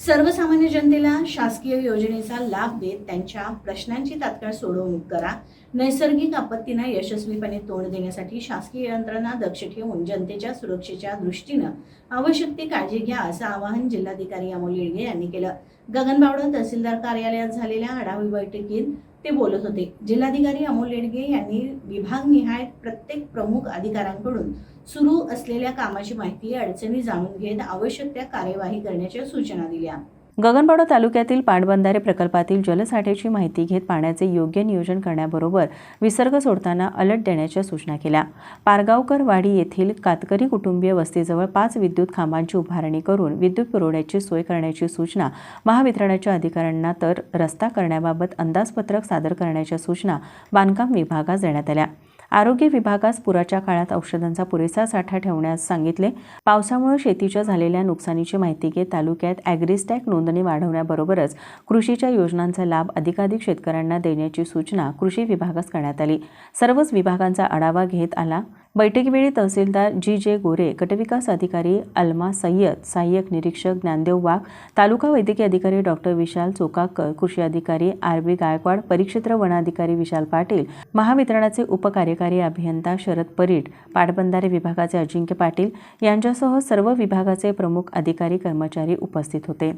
सर्वसामान्य जनतेला शासकीय योजनेचा लाभ देत त्यांच्या प्रश्नांची तात्काळ सोडवणूक करा. नैसर्गिक आपत्तींना यशस्वीपणे तोंड देण्यासाठी शासकीय यंत्रणा दक्ष ठेवून जनतेच्या सुरक्षेच्या दृष्टीनं आवश्यक ती काळजी घ्या असं आवाहन जिल्हाधिकारी अमोल येळगे यांनी केलं. गगनबावडा तहसीलदार कार्यालयात झालेल्या आढावा बैठकीत ते बोलत होते. जिल्हाधिकारी अमोल लेडगे यांनी विभागनिहाय प्रत्येक प्रमुख अधिकाऱ्यांकडून सुरू असलेल्या कामाची माहिती अडचणी जाणून घेत आवश्यक त्या कार्यवाही करण्याच्या सूचना दिल्या. गगनबावडा तालुक्यातील पाटबंधारे प्रकल्पातील जलसाठ्याची माहिती घेत पाण्याचे योग्य नियोजन करण्याबरोबर विसर्ग सोडताना अलर्ट देण्याच्या सूचना केल्या. पारगावकर वाडी येथील कातकरी कुटुंबीय वस्तीजवळ पाच विद्युत खांबांची उभारणी करून विद्युत पुरवठ्याची सोय करण्याची सूचना महावितरणाच्या अधिकाऱ्यांना तर रस्ता करण्याबाबत अंदाजपत्रक सादर करण्याच्या सूचना बांधकाम विभागास देण्यात आल्या. आरोग्य विभागास पुराच्या काळात औषधांचा पुरेसा साठा ठेवण्यास सांगितले. पावसामुळे शेतीच्या झालेल्या नुकसानीची माहिती घेत तालुक्यात ॲग्रिस्टॅक नोंदणी वाढवण्याबरोबरच कृषीच्या योजनांचा लाभ अधिकाधिक शेतकऱ्यांना देण्याची सूचना कृषी विभागास करण्यात आली. सर्वच विभागांचा आढावा घेत आला. बैठकीवेळी तहसीलदार जी जे गोरे गटविकास अधिकारी अल्मा सय्यद सहाय्यक निरीक्षक ज्ञानदेव वाघ तालुका वैद्यकीय अधिकारी डॉक्टर विशाल चोकाकर कृषी अधिकारी आर बी गायकवाड परिक्षेत्र वनाधिकारी विशाल पाटील महावितरणाचे उपकार्यकारी अभियंता शरद परीट पाटबंधारे विभागाचे अजिंक्य पाटील यांच्यासह सर्व विभागाचे प्रमुख अधिकारी कर्मचारी उपस्थित होते.